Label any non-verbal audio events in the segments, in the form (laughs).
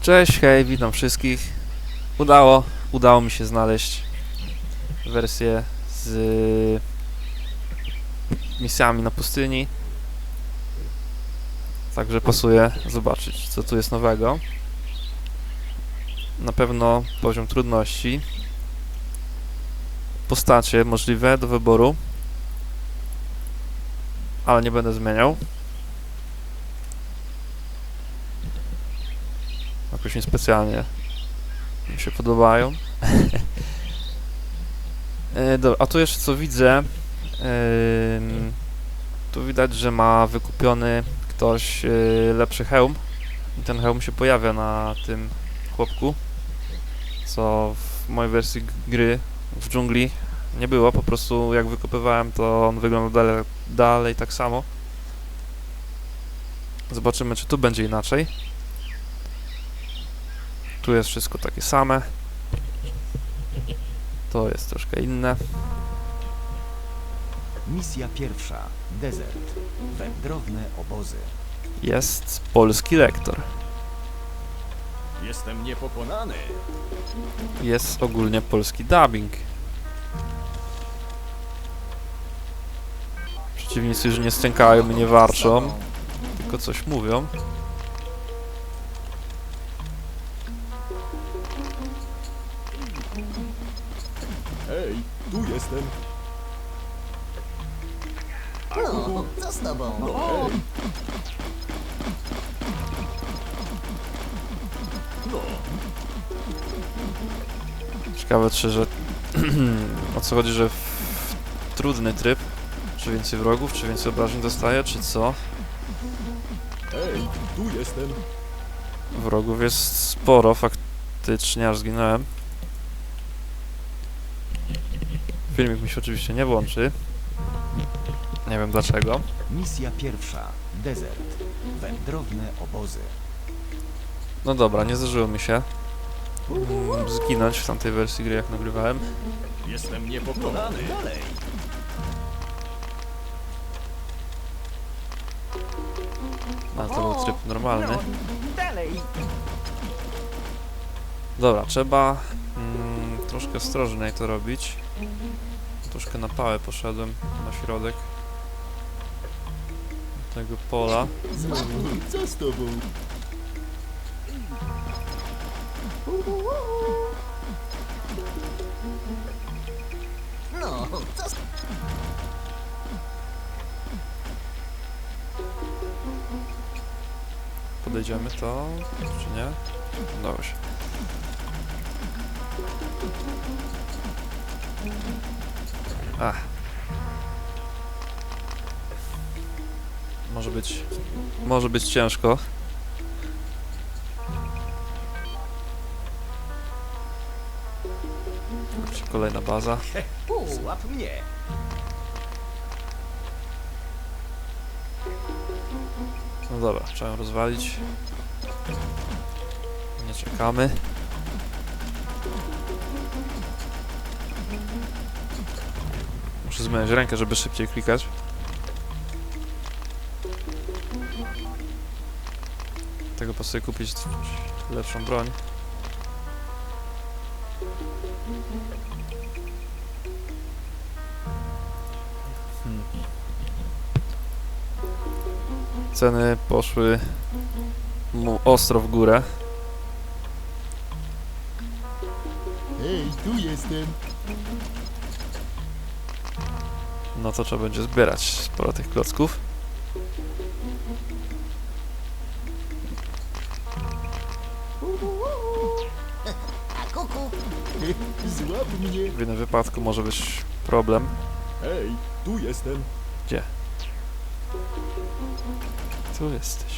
Cześć, hej, witam wszystkich. Udało, udało mi się znaleźć wersję z misjami na pustyni. Także pasuje zobaczyć, co tu jest nowego. Na pewno poziom trudności. Postacie możliwe do wyboru. Ale nie będę zmieniał. Jakoś mi specjalnie mi się podobają. (laughs) e, dobra, a tu jeszcze co widzę, em, tu widać, że ma wykupiony ktoś e, lepszy hełm. I ten hełm się pojawia na tym chłopku, co w mojej wersji gry w dżungli nie było, po prostu jak wykupywałem to on wygląda dalej, dalej tak samo. Zobaczymy czy tu będzie inaczej. Tu jest wszystko takie same. To jest troszkę inne. Misja pierwsza. Desert. Wędrowne obozy. Jest polski lektor. Jestem niepokonany. Jest ogólnie polski dubbing. Przeciwnicy już nie stękają i nie warczą, tylko coś mówią. Jestem. No, co z tobą? No hej. No, Ciekawe czy, że... (clears throat) o co chodzi, że w trudny tryb, czy więcej wrogów, czy więcej obrażeń dostaje, czy co? hej, tu jestem. Wrogów jest sporo, faktycznie, aż zginąłem. Filmik mi się oczywiście nie włączy. Nie wiem dlaczego. Misja pierwsza. Desert. Wędrowne obozy. No dobra, nie zdarzyło mi się mm, zginąć w tamtej wersji gry, jak nagrywałem. Jestem niepokonany. Dalej. Ale to był tryb normalny. No, dalej. Dobra, trzeba mm, troszkę ostrożniej to robić. Troszkę na pałę poszedłem na środek tego pola. Co z tobą? No, co z... Podejdziemy to, czy nie? Udało się. Ach. Może być... Może być ciężko. Kurczę, Kolejna baza. Złap mnie. No dobra, trzeba ją rozwalić. Nie czekamy. Muszę zmieniać rękę, żeby szybciej klikać. Tego sobie kupić lepszą broń. Hmm. Ceny poszły mu ostro w górę. Hej, tu jestem. No to trzeba będzie zbierać sporo tych klocków. Złap mnie. W jednym wypadku może być problem. Hej, tu jestem. Tu jesteś.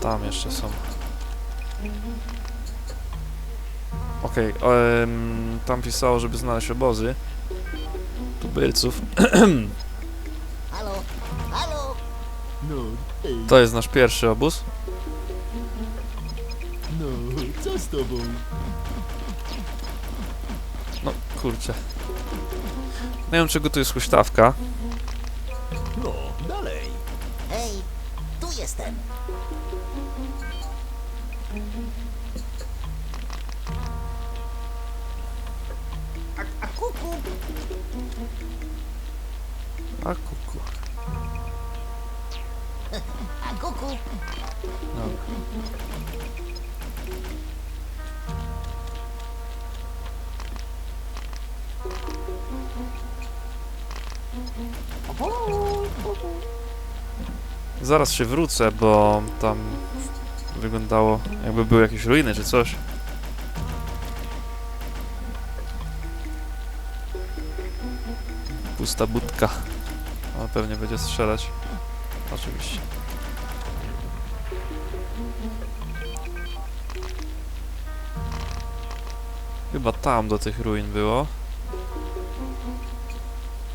Tam jeszcze są. Okej, em, tam pisało, żeby znaleźć obozy tubylców. (clears throat) Halo? Halo? No, To jest nasz pierwszy obóz. no, co z tobą? No, kurczę. Nie wiem, czego tu jest huśtawka. No, dalej. Hej, tu jestem. A, a kuku, A kuku. (laughs) a kuku. Dobra. Zaraz się wrócę, bo tam wyglądało jakby były jakieś ruiny czy coś. Pusta budka. On pewnie będzie strzelać. Oczywiście. Chyba tam do tych ruin było.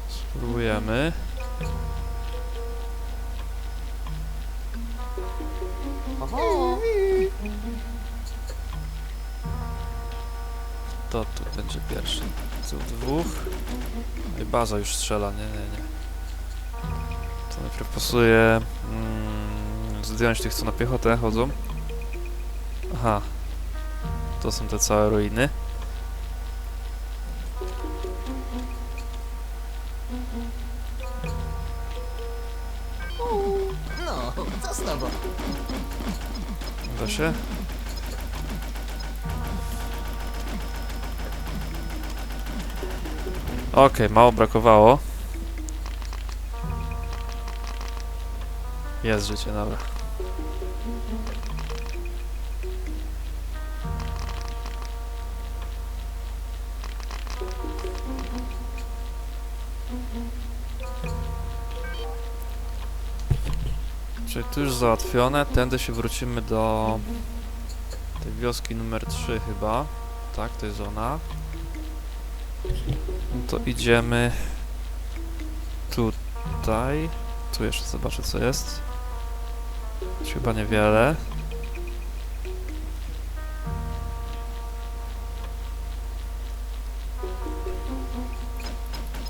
Spróbujemy. Kto tu będzie pierwszy? Co dwóch? No i baza już strzela, nie, nie, nie. To najpierw pasuje mm, zdjąć tych, co na piechotę chodzą. Aha. To są te całe ruiny. No, co z tobą? Da się? Okej, mało brakowało. Jest życie, dobra. Czyli tu już załatwione, tędy się wrócimy do tej wioski numer 3 chyba. Tak, to jest ona. No to idziemy tutaj. Tu jeszcze zobaczę co jest. Chyba niewiele.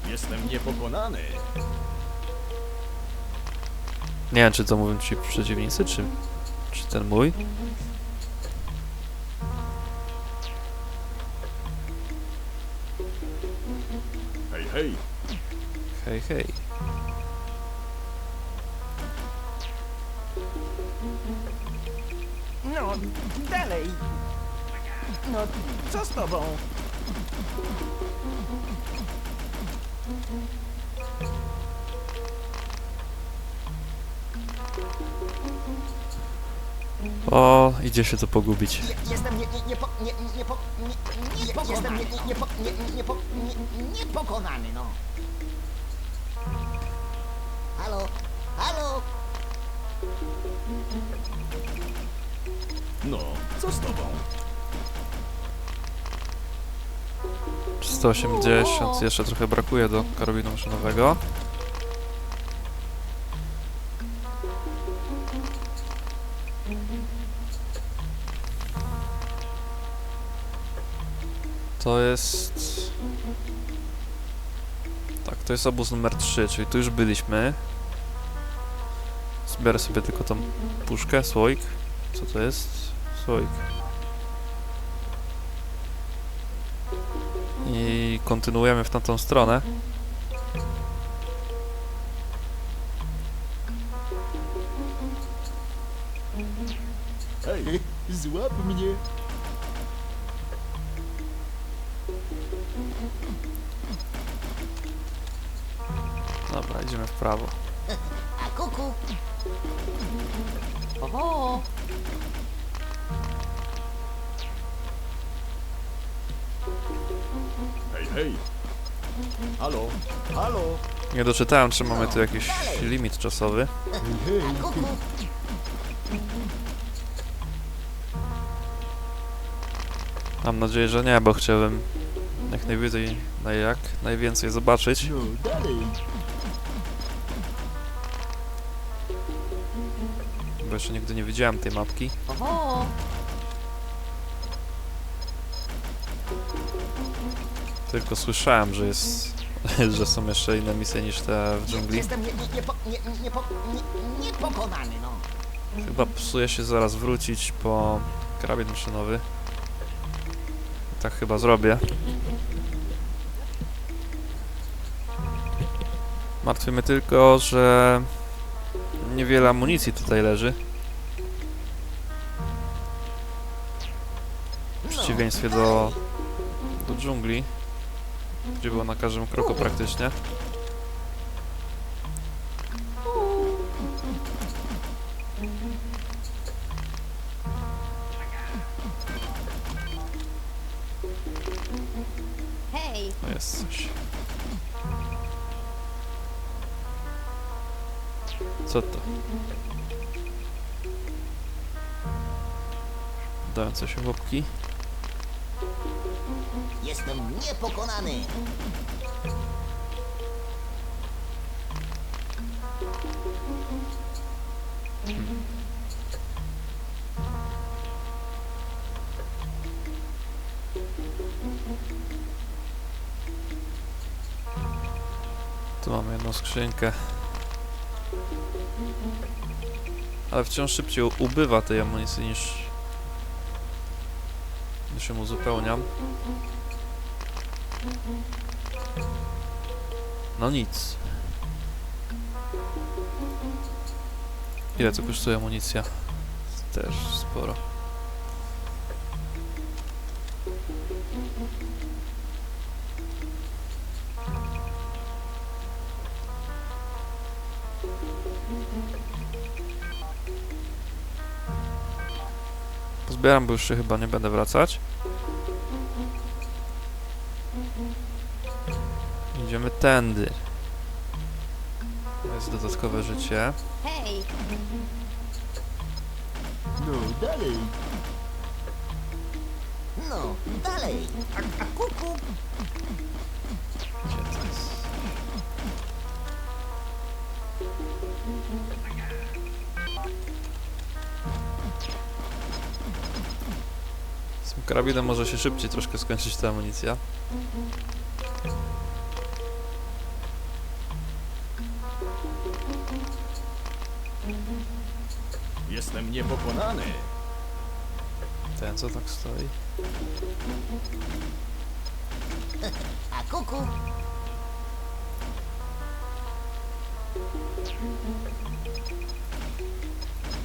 Jestem niepokonany. Nie wiem czy to mówią ci przeciwnicy, czy, czy ten mój. Hej, hej. No, dalej. No, co z tobą? O, idzie się to pogubić. Je, jestem nie, nie, nie, po, nie, nie, po, nie, nie, nie, jestem nie, nie, nie, po, nie, nie, po, nie, niepokonany, no. No, co z tobą? 180, jeszcze trochę brakuje do karabinu maszynowego. To jest... Tak, to jest obóz numer 3, czyli tu już byliśmy. Zbiorę sobie tylko tą puszkę, słoik. Co to jest? Słoik. I kontynuujemy w tamtą stronę. Hej. Halo, halo. Nie doczytałem, czy mamy tu jakiś limit czasowy. Mam nadzieję, że nie, bo chciałbym jak najwięcej, na jak najwięcej zobaczyć. No, dalej. Bo jeszcze nigdy nie widziałem tej mapki. Tylko słyszałem, że jest (laughs) że są jeszcze inne misje niż te w dżungli. Jestem nie, nie, nie, po, nie, nie, po, nie, niepokonany, no. Chyba psuje się zaraz wrócić po karabin maszynowy. Tak chyba zrobię. Martwi mnie tylko, że niewiele amunicji tutaj leży. W przeciwieństwie do, do dżungli, gdzie było na każdym kroku praktycznie. No jest coś. Co to? Dające się chłopki. Jestem niepokonany. Tu mamy jedną skrzynkę. Ale wciąż szybciej ubywa tej amunicji niż niż ją uzupełniam. No nic. Ile to kosztuje amunicja? Też sporo. Pozbieram, bo już się chyba nie będę wracać. Tędy. To jest dodatkowe życie. hej, No, dalej. No, dalej. A, a kuku. Gdzie to jest? Z tym karabinem może się szybciej troszkę skończyć ta amunicja. Niepokonany. Ten co tak stoi? (laughs) A kuku.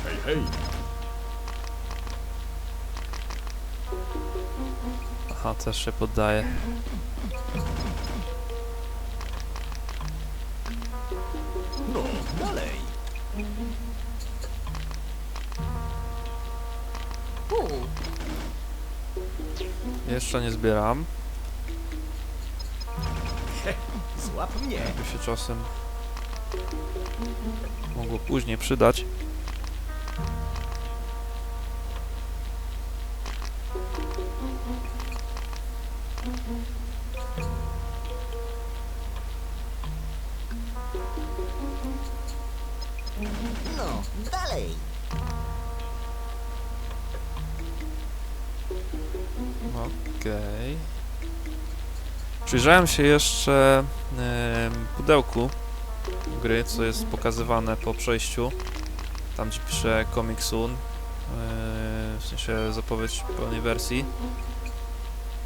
Hej, hej. Aha, też się poddaje. No, dalej. Jeszcze nie zbieram. Złap mnie. By się czasem mogło później przydać. Przyjrzałem się jeszcze pudełku gry, co jest pokazywane po przejściu. Tam gdzie pisze Comic Soon. e, w sensie zapowiedź pełnej wersji.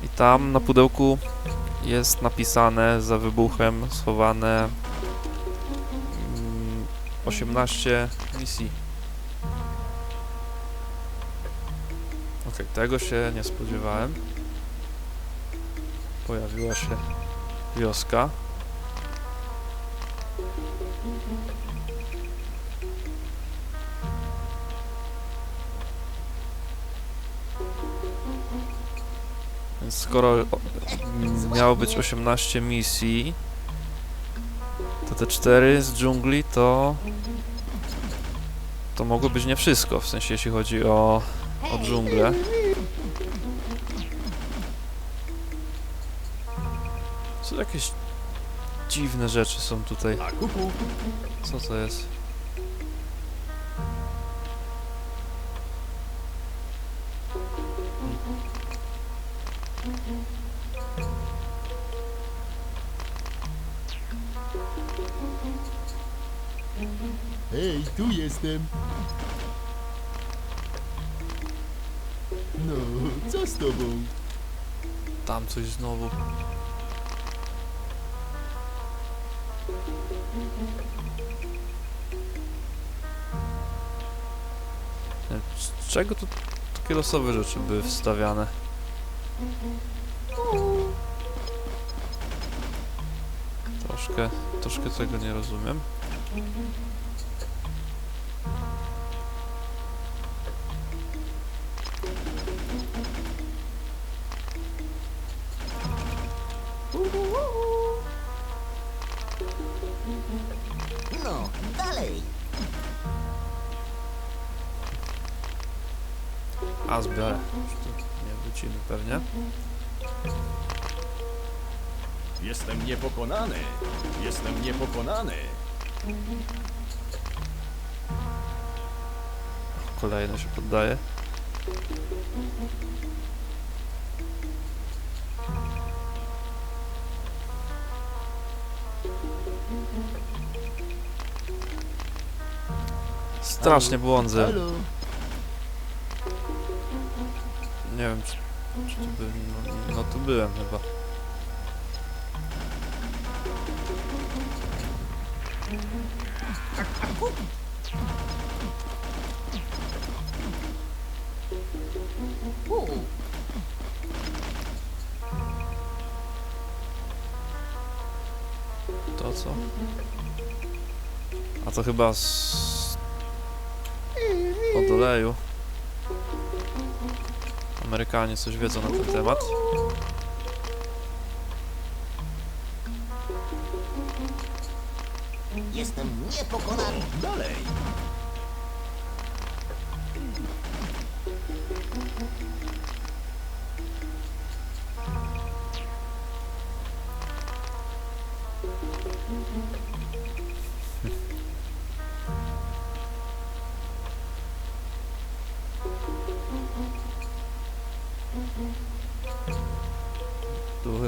I tam na pudełku jest napisane za wybuchem schowane mm, 18 misji. Okej, tego się nie spodziewałem. Pojawiła się wioska. Więc skoro o, m, miało być 18 misji, to te 4 z dżungli to... To mogło być nie wszystko, w sensie jeśli chodzi o, o dżunglę. Jakieś dziwne rzeczy są tutaj. A. Co to jest? Hej, tu jestem. No, co z tobą? Tam coś znowu. Z czego tu takie losowe rzeczy były wstawiane? Troszkę, troszkę tego nie rozumiem. A, zbiorę. Już tu Nie wrócimy pewnie. Jestem niepokonany. Jestem niepokonany. Kolejny się poddaje. Strasznie błądzę. Wiem, czy, czy tu byłem. No, no tu byłem chyba. To co? A to chyba z... od oleju. Amerykanie coś wiedzą na ten temat. jestem niepokonany. Dalej.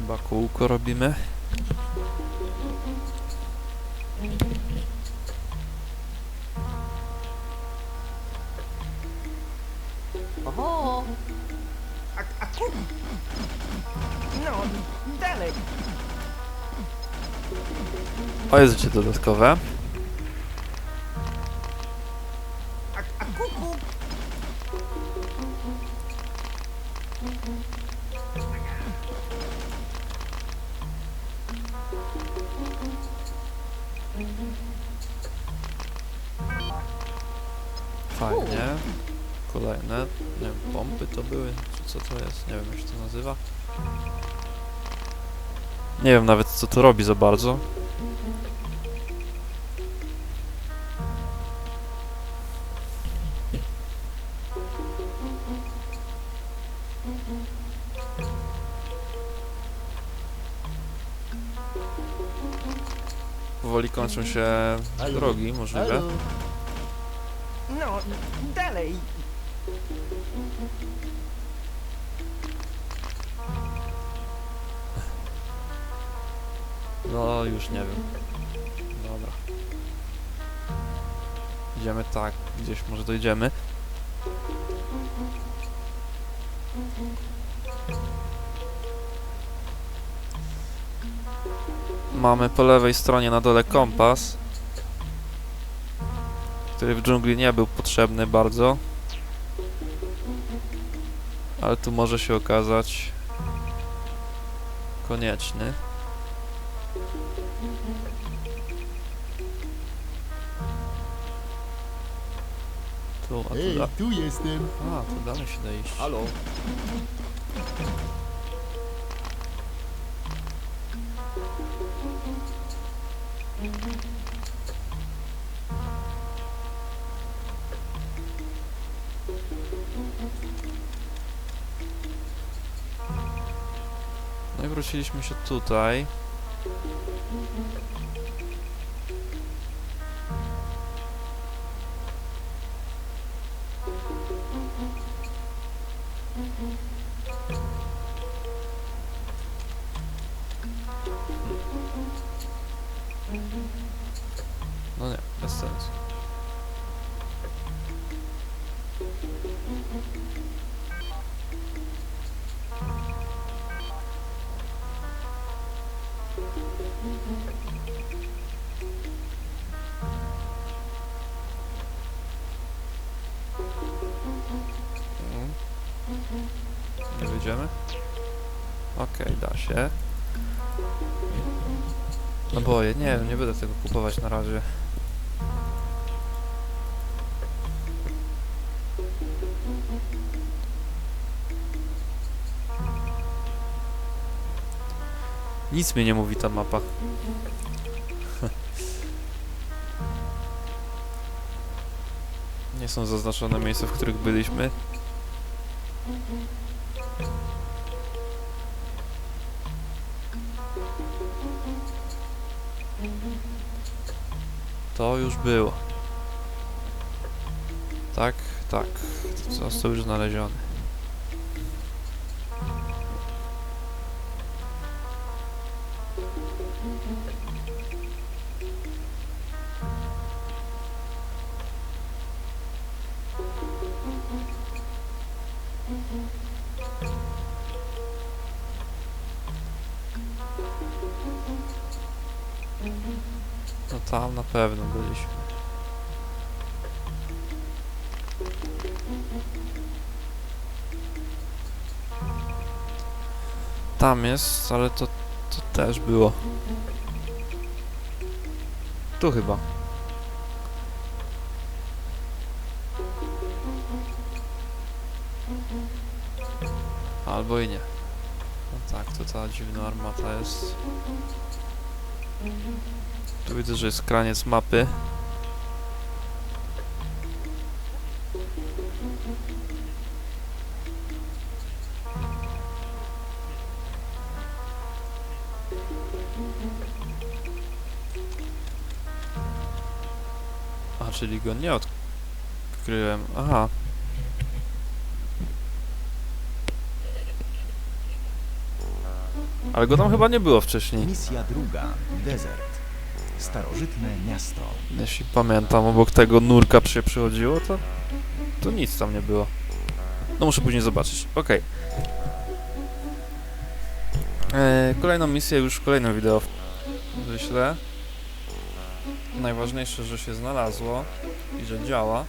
Chyba kółko robimy. Oho, A, a ku... No, dalej. O, jest życie dodatkowe. Fajnie. Kolejne, nie wiem, pompy to były, czy co to jest, nie wiem jak się to nazywa. Nie wiem nawet co to robi za bardzo. Powoli kończą się drogi możliwe. Dalej. No, już nie wiem. Dobra. Idziemy tak, gdzieś może dojdziemy. Mamy po lewej stronie na dole kompas, który w dżungli nie był potrzebny bardzo. Ale tu może się okazać konieczny. Tu, a tu, da tu jestem. a, tu dalej się da iść. Halo. Wróciliśmy się tutaj. Nie wyjdziemy? Okej, da się. No boję, nie wiem, nie będę tego kupować na razie. Nic mi nie mówi ta mapa. Nie są zaznaczone miejsca, w których byliśmy. To już było. Tak, tak. Został już znaleziony. Pewno byliśmy. Tam jest, ale to, to też było. Tu chyba. Albo i nie. No tak, to ta dziwna armata jest. Tu widzę, że jest kraniec mapy. A, czyli go nie odkryłem. Aha. Ale go tam chyba nie było wcześniej. Misja druga. Desert. Starożytne miasto. Jeśli pamiętam, obok tego nurka się przychodziło, to, to nic tam nie było. No muszę później zobaczyć. Okej. Eee, Kolejną misję już w kolejnym wideo wyślę. Najważniejsze, że się znalazło i że działa.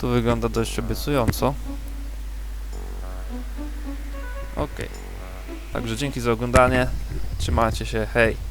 Tu wygląda dość obiecująco. Okej. Także dzięki za oglądanie. Trzymajcie się, hej.